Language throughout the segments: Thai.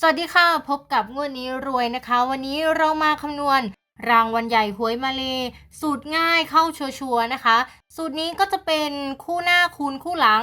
สวัสดีค่ะ พบกับงวดนี้รวยนะคะ วันนี้เรามาคำนวณ รางวัลใหญ่หวยมาเล สูตรง่ายเข้าชัวร์นะคะ สูตรนี้ก็จะเป็นคู่หน้าคูณคู่หลัง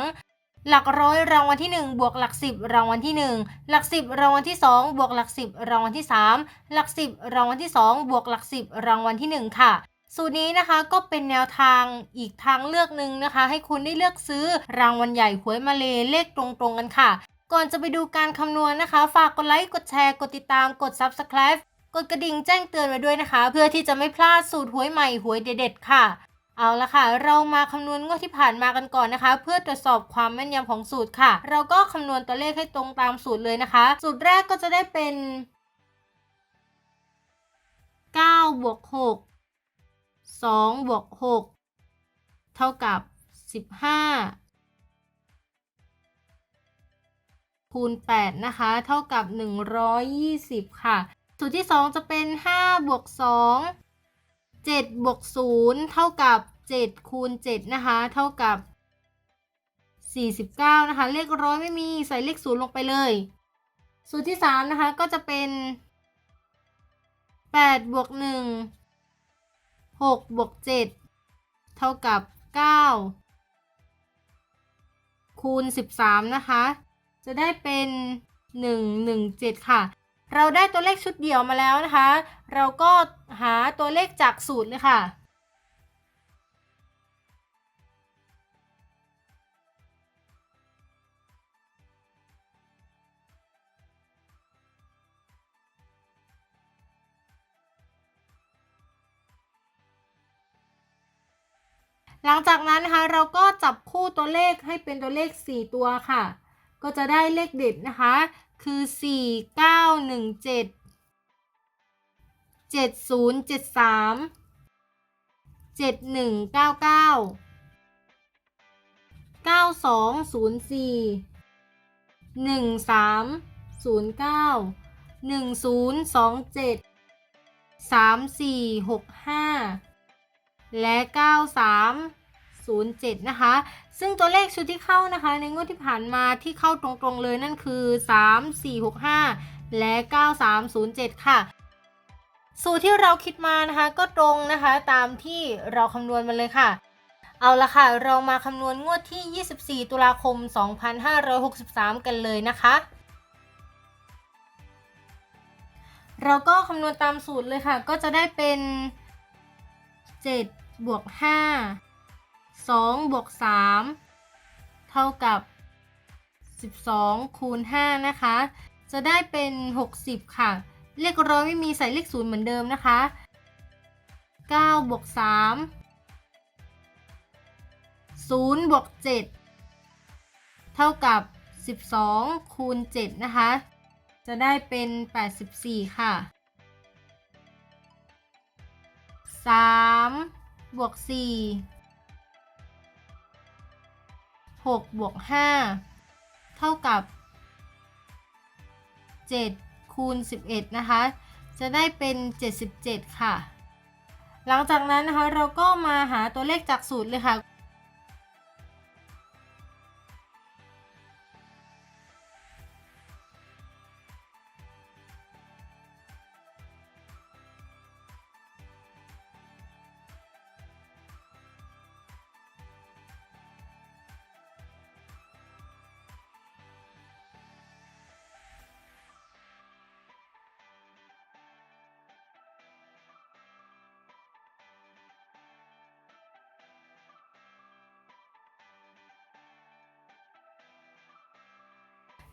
หลักร้อยรางวัลที่ 1 บวกหลัก 10 รางวัลที่ 1 หลัก 10 รางวัลที่ 2 บวกหลัก 10 รางวัลที่ 3 หลัก 10 รางวัลที่ 2 บวกหลัก 10 รางวัลที่ 1 ค่ะสูตรนี้นะคะก็เป็นแนวทางอีกทางเลือกหนึ่งนะคะ ให้คุณได้เลือกซื้อรางวัลใหญ่หวยมาเลเลขตรงๆกันค่ะ ก่อนจะไปดูการคำนวณนะคะ ฝากกดไลค์ กดแชร์ กดติดตาม กด Subscribe กดกระดิ่งแจ้งเตือนไว้ด้วยนะคะ เพื่อที่จะไม่พลาดสูตรหวยใหม่หวยเด็ดๆค่ะ เอาละค่ะ เรามาคำนวณงวดที่ผ่านมากันก่อนนะคะ เพื่อตรวจสอบความแม่นยำของสูตรค่ะ เราก็คำนวณตัวเลขให้ตรงตามสูตรเลยนะคะ สูตรแรกก็จะได้เป็น9บวก6 2บวก6เท่ากับ 15 คูณ 8 นะคะ เท่ากับ 120 ค่ะ สูตรที่ 2 จะเป็น 5 บวก 2 7 บวก 0 เท่ากับ 7 คูณ 7 นะคะ เท่ากับ 49 นะคะ เลขร้อยไม่มี ใส่เลข 0 ลงไปเลย สูตรที่ 3 นะคะ ก็จะเป็น 8 บวก 1 6 บวก 7 เท่ากับ 9 คูณ 13 นะคะ จะได้เป็น 117 ค่ะ เราได้ตัวเลขชุดเดี่ยวมาแล้วนะคะ เราก็หาตัวเลขจากสูตรเลยค่ะหลังจากนั้นนะคะเราก็จับคู่ตัวเลขให้เป็นตัวเลข 4 ตัวค่ะ ก็จะได้เลขเด็ดนะคะ คือ 4 9 1 7 7 0 7 3 7 1 9 9 9 2 0 4 1 3 0 9 1 0 2 7 3 4 6 5 และ 93 07 นะคะ ซึ่งตัวเลขชุดที่เข้านะคะ ในงวดที่ผ่านมาที่เข้าตรงๆเลยนั่นคือ 3 4 6 5 และ 9307 ค่ะ สูตรที่เราคิดมานะคะก็ตรงนะคะตามที่เราคำนวณมาเลยค่ะ เอาละค่ะ เรามาคำนวณงวดที่ 24 ตุลาคม 2563 กันเลยนะคะเราก็คำนวณตามสูตรเลยค่ะ ก็จะได้เป็น 7 บวก 5 2บวก3เท่ากับ 12 คูณ 5 นะคะ จะได้เป็น 60 ค่ะ เลขร้อยไม่มีใส่เลขศูนย์เหมือนเดิมนะคะ 9 บวก 3 0 บวก 7 เท่ากับ 12 คูณ 7 นะคะ จะได้เป็น 84 ค่ะ 3 บวก 4 6บวก5เท่ากับ 7 คูณ 11 นะคะ จะได้เป็น 77 ค่ะ หลังจากนั้นนะคะเราก็มาหาตัวเลขจากสูตรเลยค่ะ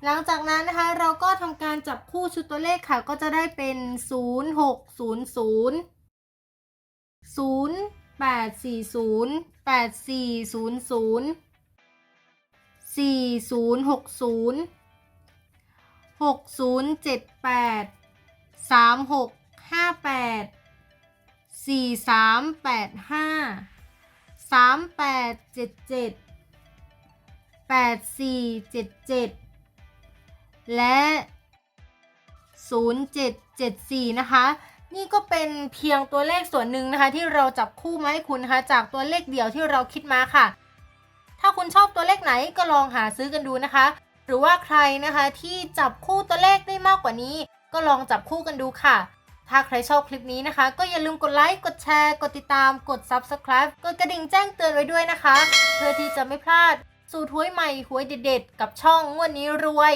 หลังจากนั้นนะคะเราก็ทำการจับคู่ชุดตัวเลขค่ะ ก็จะได้เป็น 0 6 0 0 0 8 4 0 8 4 0 0 4 0 6 0 6 0 7 8 3 6 5 8 4 3 8 5 3 8 7 7 8 4 7 7 และ 0774 นะคะ นี่ก็เป็นเพียงตัวเลขส่วนหนึ่งนะคะ ที่เราจับคู่มาให้คุณนะคะ จากตัวเลขเดี่ยวที่เราคิดมาค่ะ ถ้าคุณชอบตัวเลขไหนก็ลองหาซื้อกันดูนะคะ หรือว่าใครนะคะที่จับคู่ตัวเลขได้มากกว่านี้ ก็ลองจับคู่กันดูค่ะถ้าใครชอบคลิปนี้นะคะ ก็อย่าลืมกดไลค์ กดแชร์ กดติดตาม กด Subscribe กดกระดิ่งแจ้งเตือนไว้ด้วยนะคะ เพื่อที่จะไม่พลาด สูตรหวยใหม่หวยเด็ดๆ กับช่องงวดนี้รวย